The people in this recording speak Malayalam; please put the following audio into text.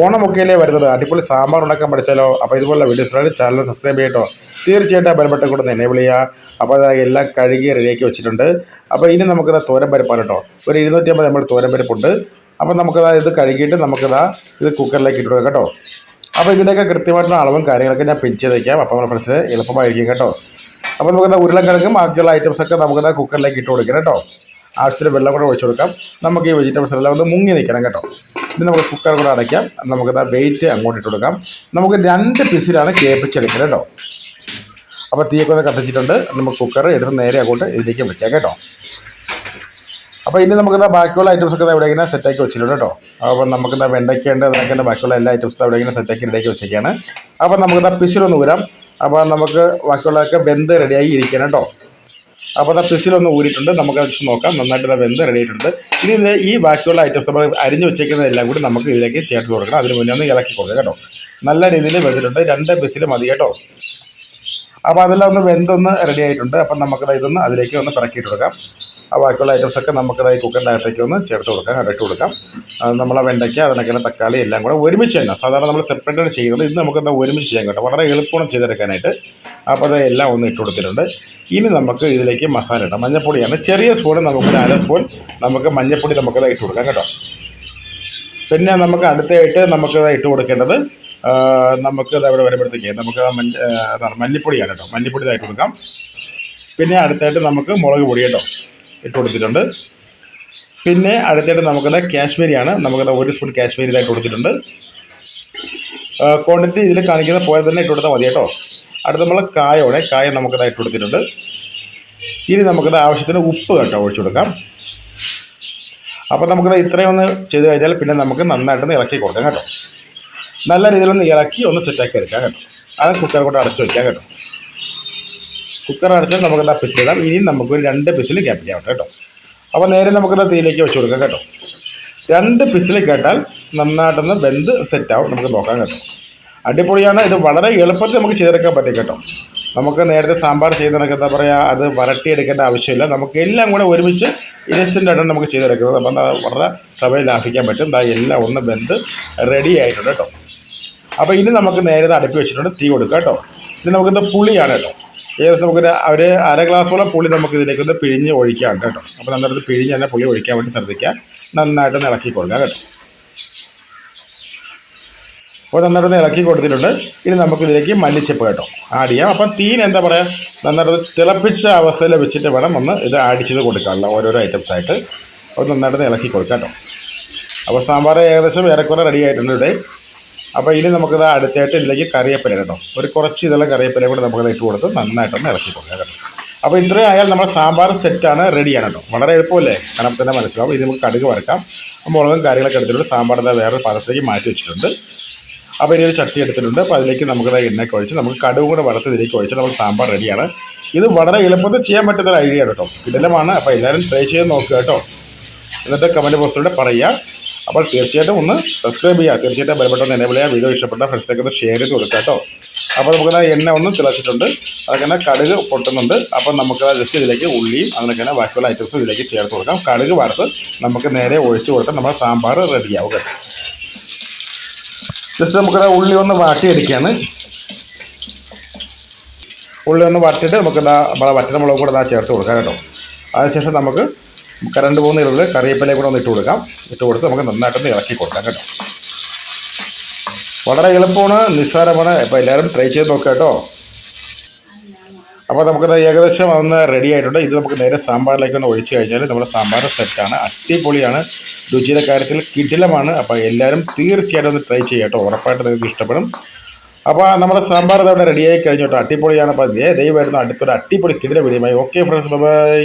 ഓണമൊക്കെയല്ലേ വരുന്നത്? അടിപൊളി സാമ്പാർ ഉണ്ടാക്കാൻ പഠിച്ചാലോ? അപ്പോൾ ഇതുപോലെ വീഡിയോസ് ചാനൽ സബ്സ്ക്രൈബ് ചെയ്യട്ടോ. തീർച്ചയായിട്ടും ആ ബലപ്പെട്ട കൂടെ എനേബിൾ ചെയ്യുക. അപ്പോൾ അത് എല്ലാം കഴുകി റെഡിയാക്കി വെച്ചിട്ടുണ്ട്. അപ്പോൾ ഇനി നമുക്കത് തോരൻ പരിപ്പാണ് കേട്ടോ. ഒരു ഇരുന്നൂറ്റി അമ്പത് നമ്മൾ തോരൻ പരിപ്പുണ്ട്. അപ്പോൾ നമുക്കത് ഇത് കഴുകിയിട്ട് നമുക്കതാ ഇത് കുക്കറിലേക്ക് ഇട്ട് കേട്ടോ. അപ്പോൾ ഇതിന്റെയൊക്കെ കൃത്യമായിട്ടുള്ള അളവും കാര്യങ്ങളൊക്കെ ഞാൻ പിൻ ചെയ്ത് വയ്ക്കാം അപ്പോൾ നമ്മുടെ ഫ്രണ്ട്സ് എളുപ്പമായിരിക്കും കേട്ടോ. അപ്പോൾ നമുക്കത് ഉരുളക്കിഴങ്ങും ബാക്കിയുള്ള ഐറ്റംസൊക്കെ നമുക്കത് കുക്കറിലേക്ക് ഇട്ട് കൊടുക്കാം കേട്ടോ. ആവശ്യത്തിന് വെള്ളം കൂടെ ഒഴിച്ചു കൊടുക്കാം. നമുക്ക് ഈ വെജിറ്റബിൾസ് എല്ലാം ഒന്ന് മുങ്ങി നിൽക്കണം കേട്ടോ. ഇനി നമുക്ക് കുക്കർ കൂടെ അടയ്ക്കാം. നമുക്കത് വെയിറ്റ് അങ്ങോട്ട് ഇട്ട് കൊടുക്കാം. നമുക്ക് രണ്ട് പീസിലാണ് കേൾപ്പിച്ചെടുക്കുന്നത് കേട്ടോ. അപ്പോൾ തീയൊക്കെ ഒന്ന് കത്തിച്ചിട്ടുണ്ട്. നമുക്ക് കുക്കർ എടുത്ത് നേരെ അങ്ങോട്ട് ഇതിലേക്ക് വെക്കാം കേട്ടോ. അപ്പോൾ ഇനി നമുക്കിതാ ബാക്കിയുള്ള ഐറ്റംസ് ഒക്കെ ഇവിടെ ഇങ്ങനെ സെറ്റാക്കി വെച്ചിട്ടുണ്ട് കേട്ടോ. അപ്പോൾ നമുക്ക് നമുക്കിതാ വെണ്ടയ്ക്കേണ്ട അതൊക്കെ ബാക്കിയുള്ള എല്ലാ ഐറ്റംസും അവിടെ ഇങ്ങനെ സെറ്റാക്കി റെഡിയാക്കി വെച്ചേക്കാണ് അപ്പോൾ നമുക്ക് നമുക്കിതാ പിശിലൊന്ന് ഊരാം. അപ്പോൾ നമുക്ക് ബാക്കിയുള്ളതൊക്കെ വെന്ത് റെഡിയായി ഇരിക്കണം കേട്ടോ. അപ്പോൾ അത് പിസിലൊന്ന് ഊരിയിട്ടുണ്ട്. നമുക്ക് അത് നോക്കാം. നന്നായിട്ട് ഇത് വെന്ത് റെഡി ആയിട്ടുണ്ട്. ഇനി ഇത് ഈ ബാക്കിയുള്ള ഐറ്റംസ് നമ്മൾ അരിഞ്ഞ് വെച്ചേക്കുന്നതെല്ലാം കൂടി നമുക്ക് ഇതിലേക്ക് ചേർത്ത് കൊടുക്കണം. അതിന് മുന്നേ ഒന്ന് ഇളക്കി കൊടുക്കുക കേട്ടോ. നല്ല രീതിയിൽ വെന്തിട്ടുണ്ട്. രണ്ട് പിസിൽ മതി കേട്ടോ. അപ്പോൾ അതെല്ലാം ഒന്ന് വെന്തൊന്ന് റെഡി ആയിട്ടുണ്ട്. അപ്പം നമുക്കത് ഇതൊന്ന് അതിലേക്ക് ഒന്ന് പിറക്കിയിട്ട് കൊടുക്കാം. ആ ബാക്കിയുള്ള ഐറ്റംസ് ഒക്കെ നമുക്കത് ഈ കുക്കറിന്റെ അകത്തേക്ക് ഒന്ന് ചേർത്ത് കൊടുക്കാം. ഇട്ട് കൊടുക്കാം. നമ്മളെ വെണ്ടയ്ക്ക അതിനൊക്കെ തക്കാളി എല്ലാം കൂടെ ഒരുമിച്ച് തന്നെ. സാധാരണ നമ്മൾ സെപ്പറേറ്റ് ചെയ്യുന്നത് ഇത് നമുക്കെന്താ ഒരുമിച്ച് ചെയ്യാൻ കേട്ടോ. വളരെ എളുപ്പമാണ് ചെയ്തെടുക്കാനായിട്ട്. അപ്പോൾ അത് എല്ലാം ഒന്ന് ഇട്ട് കൊടുത്തിട്ടുണ്ട്. ഇനി നമുക്ക് ഇതിലേക്ക് മസാല ഇടാം. മഞ്ഞപ്പൊടിയാണ് ചെറിയ സ്പൂൺ നമുക്കൊരു അര സ്പൂൺ നമുക്ക് മഞ്ഞപ്പൊടി നമുക്കത് ഇട്ട് കൊടുക്കാം കേട്ടോ. പിന്നെ നമുക്ക് അടുത്തായിട്ട് നമുക്ക് ഇട്ട് കൊടുക്കേണ്ടത് നമുക്ക് അവിടെ വരുമ്പോഴത്തേക്ക് നമുക്ക് അതാണ് മല്ലിപ്പൊടിയാണ് കേട്ടോ. മല്ലിപ്പൊടി ഇതായിട്ട് കൊടുക്കാം. പിന്നെ അടുത്തായിട്ട് നമുക്ക് മുളക് പൊടി കേട്ടോ ഇട്ട് കൊടുത്തിട്ടുണ്ട്. പിന്നെ അടുത്തായിട്ട് നമുക്കത് കാശ്മീരിയാണ്. നമുക്കത് ഒരു സ്പൂൺ കാശ്മീരി ഇതായിട്ട് കൊടുത്തിട്ടുണ്ട്. ക്വാണ്ടിറ്റി ഇതിൽ കാണിക്കുന്ന പോലെ തന്നെ ഇട്ട് കൊടുത്താൽ മതി കേട്ടോ. അടുത്ത നമ്മൾ കായോടെ കായ നമുക്കത് ഇട്ട് കൊടുത്തിട്ടുണ്ട്. ഇനി നമുക്കത് ആവശ്യത്തിന് ഉപ്പ് കേട്ടോ ഒഴിച്ചു കൊടുക്കാം. അപ്പോൾ നമുക്കത് ഇത്രയും ഒന്ന് ചെയ്ത് കഴിഞ്ഞാൽ പിന്നെ നമുക്ക് നന്നായിട്ടൊന്ന് ഇളക്കി കൊടുക്കാം കേട്ടോ. നല്ല രീതിയിലൊന്ന് ഇളക്കി ഒന്ന് സെറ്റാക്കി എടുക്കാം കേട്ടോ. അത് കുക്കർ കൊണ്ട് അടച്ചു വയ്ക്കാം കേട്ടോ. കുക്കർ അടച്ചാൽ നമുക്ക് എന്താ പിസിലിടാം ഇനിയും നമുക്ക് രണ്ട് പിസിൽ ക്യാപ്പിക്കാം കേട്ടോ അപ്പോൾ നേരെ നമുക്കത് തീയിലേക്ക് വെച്ച് കൊടുക്കാം കേട്ടോ. രണ്ട് പിസിൽ കേട്ടാൽ നന്നായിട്ടൊന്ന് വെന്ത് സെറ്റാവും നമുക്ക് നോക്കാം കേട്ടോ. അടിപൊളിയാണ്. ഇത് വളരെ എളുപ്പത്തിൽ നമുക്ക് ചെയ്തെടുക്കാൻ പറ്റും കേട്ടോ. നമുക്ക് നേരത്തെ സാമ്പാർ ചെയ്യുന്നതൊക്കെ എന്താ പറയുക അത് വരട്ടിയെടുക്കേണ്ട ആവശ്യമില്ല. നമുക്ക് എല്ലാം കൂടെ ഒരുമിച്ച് ഇൻസ്റ്റന്റായിട്ടാണ് നമുക്ക് ചെയ്തെടുക്കുന്നത്. അപ്പം വളരെ സമയം ലാഭിക്കാൻ പറ്റും. ദാ എല്ലാം ഒന്ന് ബന്ധ് റെഡി ആയിട്ടുണ്ട് കേട്ടോ. അപ്പോൾ ഇനി നമുക്ക് നേരത്തെ അടുപ്പി വെച്ചിട്ടുണ്ട് തീ കൊടുക്കുക കേട്ടോ. ഇനി നമുക്കിത് പുളിയാണ് കേട്ടോ. ഏകദേശം നമുക്ക് ഒരു അര ഗ്ലാസ്സോളം പുളി നമുക്ക് ഇതിലേക്ക് പിഴിഞ്ഞ് ഒഴിക്കാം കേട്ടോ. അപ്പോൾ നന്നായിട്ട് പിഴിഞ്ഞ് തന്നെ പുളി ഒഴിക്കാൻ വേണ്ടി ശ്രദ്ധിക്കുക. നന്നായിട്ട് ഇളക്കി കൊടുക്കുക കേട്ടോ. അപ്പോൾ നന്നായിട്ട് ഇളക്കി കൊടുത്തിട്ടുണ്ട്. ഇനി നമുക്കിതിലേക്ക് മല്ലിച്ചപ്പ് കേട്ടോ ആഡ് ചെയ്യാം. അപ്പം തീൻ എന്താ പറയുക നന്നായിട്ട് തിളപ്പിച്ച അവസ്ഥയിൽ വെച്ചിട്ട് വേണം ഒന്ന് ഇത് ആഡ് ചെയ്ത് കൊടുക്കാനുള്ള ഓരോരോ ഐറ്റംസ് ആയിട്ട്. അപ്പോൾ നന്നായിട്ട് ഇളക്കി കൊടുക്കാം കേട്ടോ. അപ്പോൾ സാമ്പാർ ഏകദേശം ഏറെക്കുറെ റെഡി ആയിട്ടുണ്ട് ഇവിടെ. അപ്പോൾ ഇനി നമുക്കിത് അടുത്തായിട്ട് ഇതിലേക്ക് കറിവേപ്പില കേട്ടോ. ഒരു കുറച്ച് ഇതെല്ലാം കറിവേപ്പില കൂടെ നമുക്കത് ഇട്ട് കൊടുത്ത് നന്നായിട്ടൊന്ന് ഇളക്കി കൊടുക്കാം കേട്ടോ. അപ്പോൾ ഇത്രയും ആയാൽ നമ്മുടെ സാമ്പാർ സെറ്റാണ് റെഡിയാണ് കേട്ടോ. വളരെ എളുപ്പമല്ലേ? കാരണം തന്നെ മനസ്സിലാവും. ഇത് നമുക്ക് കടുക് വറക്കാം. മുളകും കാര്യങ്ങളൊക്കെ എടുത്തിട്ടുണ്ട്. സാമ്പാർ എന്താ വേറെ പാത്രത്തിലേക്ക് മാറ്റി വെച്ചിട്ടുണ്ട്. അപ്പോൾ ഇനി ഒരു ചട്ടി എടുത്തിട്ടുണ്ട്. അപ്പോൾ അതിലേക്ക് നമുക്ക് എണ്ണയൊക്കെ ഒഴിച്ച് നമുക്ക് കടുവും കൂടെ വറുത്ത് ഇതിലേക്ക് ഒഴിച്ച് നമുക്ക് സാമ്പാർ റെഡിയാണ്. ഇത് വളരെ എളുപ്പത്തിൽ ചെയ്യാൻ പറ്റുന്ന ഒരു ഐഡിയ കേട്ടോ. ഇതെല്ലാമാണ്. അപ്പോൾ എല്ലാവരും ട്രൈ ചെയ്ത് നോക്കുക കേട്ടോ. എന്നിട്ട് കമന്റ് ബോക്സിലൂടെ പറയുക. അപ്പോൾ തീർച്ചയായിട്ടും ഒന്ന് സബ്സ്ക്രൈബ് ചെയ്യുക. തീർച്ചയായിട്ടും ബലപ്പെട്ടൊന്ന് എനേബിൾ ചെയ്യുക. വീഡിയോ ഇഷ്ടപ്പെട്ട ഫ്രണ്ട്സിലേക്ക് ഒന്ന് ഷെയർ ചെയ്ത് കൊടുക്കുക കേട്ടോ. അപ്പോൾ നമുക്ക് എണ്ണ ഒന്ന് തിളച്ചിട്ടുണ്ട്. അതങ്ങനെ കടുക് പൊട്ടുന്നുണ്ട്. അപ്പോൾ നമുക്ക് ജസ്റ്റ് ഇതിലേക്ക് ഉള്ളിയും അങ്ങനെയൊക്കെ ബാക്കിയുള്ള ഐറ്റംസും ഇതിലേക്ക് ചേർത്ത് കൊടുക്കാം. കടുക് വറുത്ത് നമുക്ക് നേരെ ഒഴിച്ചു കൊടുത്താൽ നമ്മുടെ സാമ്പാർ റെഡിയാവും കേട്ടോ. ജസ്റ്റ് നമുക്കത് ഉള്ളി ഒന്ന് വാട്ടിയെടുക്കുകയാണ് ഉള്ളി ഒന്ന് വാട്ടിയിട്ട് നമുക്ക് ഇതാ നമ്മളെ വറ്റന മുളക് കൂടെ ഇതാ ചേർത്ത് കൊടുക്കാം കേട്ടോ. അതിനുശേഷം നമുക്ക് കരണ്ട് പോകുന്ന ഇരുപത് കറിവേപ്പിലയും കൂടെ ഒന്ന് ഇട്ട് കൊടുക്കാം. ഇട്ട് കൊടുത്ത് നമുക്ക് നന്നായിട്ടൊന്ന് ഇളക്കി കൊടുക്കാം കേട്ടോ. വളരെ എളുപ്പമാണ് നിസ്സാരമാണ്. അപ്പോൾ എല്ലാവരും ട്രൈ ചെയ്ത് നോക്കാം കേട്ടോ. അപ്പോൾ നമുക്കത് ഏകദേശം ഒന്ന് റെഡി ആയിട്ടുണ്ട്. ഇത് നമുക്ക് നേരെ സാമ്പാറിലേക്ക് ഒന്ന് ഒഴിച്ചു കഴിഞ്ഞാൽ നമ്മുടെ സാമ്പാർ സെറ്റാണ് അടിപൊളിയാണ്. രുചിയുടെ കാര്യത്തിൽ കിടിലമാണ്. അപ്പോൾ എല്ലാവരും തീർച്ചയായിട്ടും ഒന്ന് ട്രൈ ചെയ്യാം ഉറപ്പായിട്ട് നിങ്ങൾക്ക് ഇഷ്ടപ്പെടും. അപ്പോൾ നമ്മുടെ സാമ്പാർ ഇതവിടെ റെഡിയായി കഴിഞ്ഞു കേട്ടോ. അടിപൊളിയാണ്. അപ്പോൾ ദൈവമായിരുന്നു അടുത്തൊരു അടിപൊളി കിടില വിടിയുമായി ഓക്കെ ഫ്രണ്ട്സ് ബൈ